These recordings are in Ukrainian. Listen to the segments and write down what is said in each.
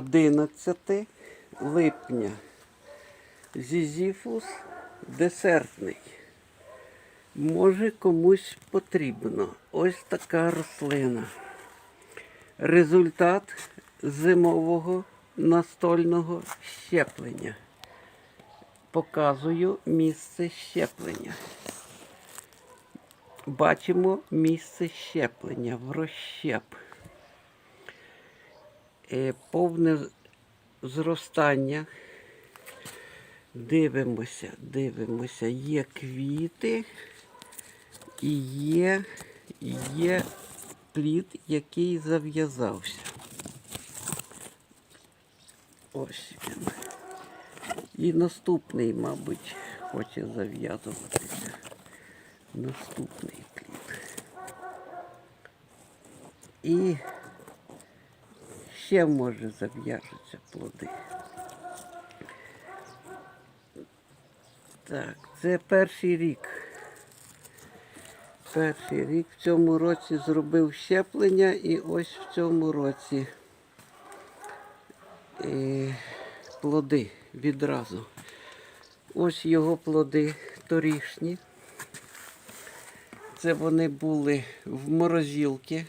11 липня. Зізіфус десертний. Може комусь потрібно. Ось така рослина. Результат зимового настольного щеплення. Показую місце щеплення. Бачимо місце щеплення в розщеп. Е, Повне зростання. Дивимося, дивимося, є квіти і є, є плід, який зав'язався. Ось він. І наступний, мабуть, хоче зав'язуватися. Наступний плід. І ще може зав'яжуться плоди. Так, це перший рік. Перший рік в цьому році зробив щеплення і ось в цьому році е, плоди відразу. Ось його плоди торішні. Це вони були в морозилці.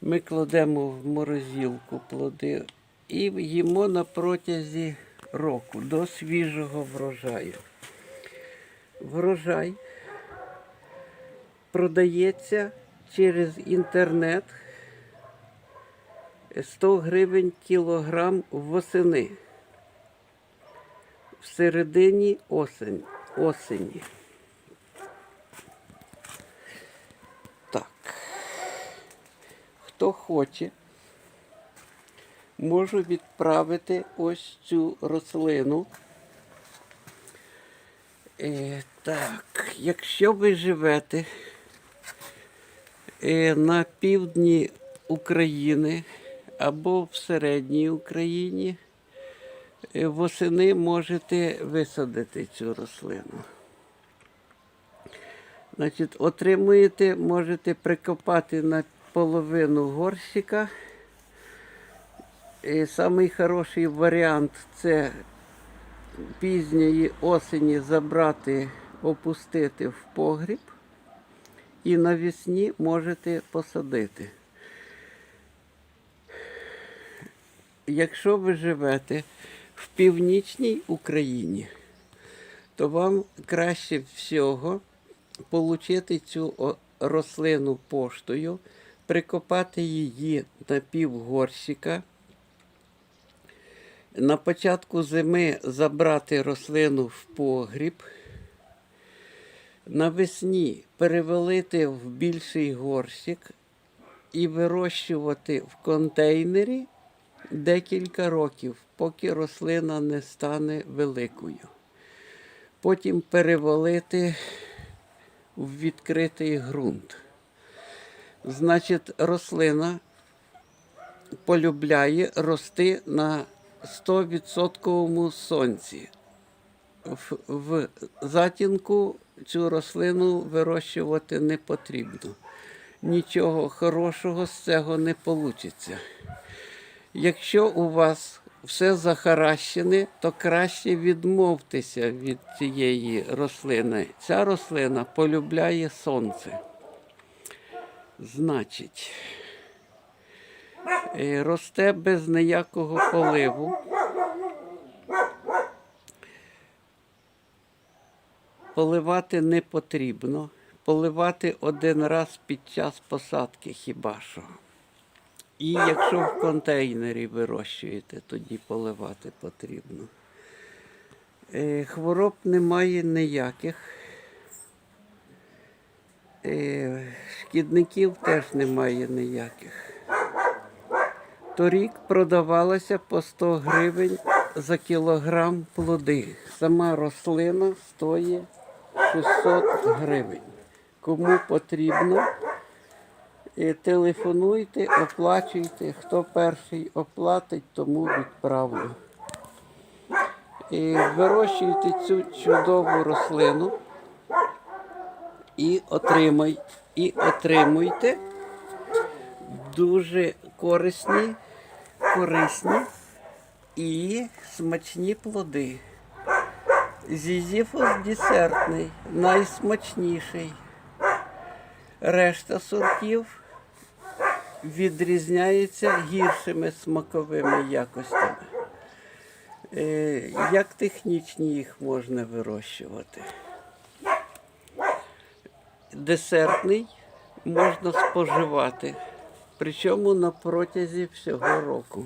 Ми кладемо в морозилку плоди і їмо на протязі року до свіжого врожаю. Врожай продається через інтернет 100 гривень кілограм восени. В середині осені. Хто хоче, можу відправити ось цю рослину. Е, так, якщо ви живете е, на півдні України або в середній Україні, е, восени можете висадити цю рослину. Значить, отримуєте, можете прикопати на половину горщика. І самий хороший варіант це пізньої осені забрати, опустити в погріб і навесні можете посадити. Якщо ви живете в північній Україні, то вам краще всього отримати цю рослину поштою, прикопати її на півгорщика. На початку зими забрати рослину в погріб. Навесні перевалити в більший горщик і вирощувати в контейнері декілька років, поки рослина не стане великою. Потім перевалити в відкритий ґрунт. Значить, рослина полюбляє рости на 100% сонці. В, в затінку цю рослину вирощувати не потрібно. Нічого хорошого з цього не вийде. Якщо у вас все захаращене, то краще відмовтеся від цієї рослини. Ця рослина полюбляє сонце. Значить, е, росте без ніякого поливу. Поливати не потрібно. Поливати один раз під час посадки хіба що. І якщо в контейнері вирощуєте, тоді поливати потрібно. Е, Хвороб немає ніяких. Е, Шкідників теж немає ніяких. Торік продавалося по 100 гривень за кілограм плоди. Сама рослина стоїть 600 гривень. Кому потрібно, е, телефонуйте, оплачуйте. Хто перший оплатить, тому відправлю. І вирощуйте цю чудову рослину і отримай, і отримуйте дуже корисні корисні і смачні плоди. Зізіфус десертний, найсмачніший. Решта сортів відрізняється гіршими смаковими якостями. Е, Як технічні їх можна вирощувати? Десертний можна споживати, причому на протязі всього року.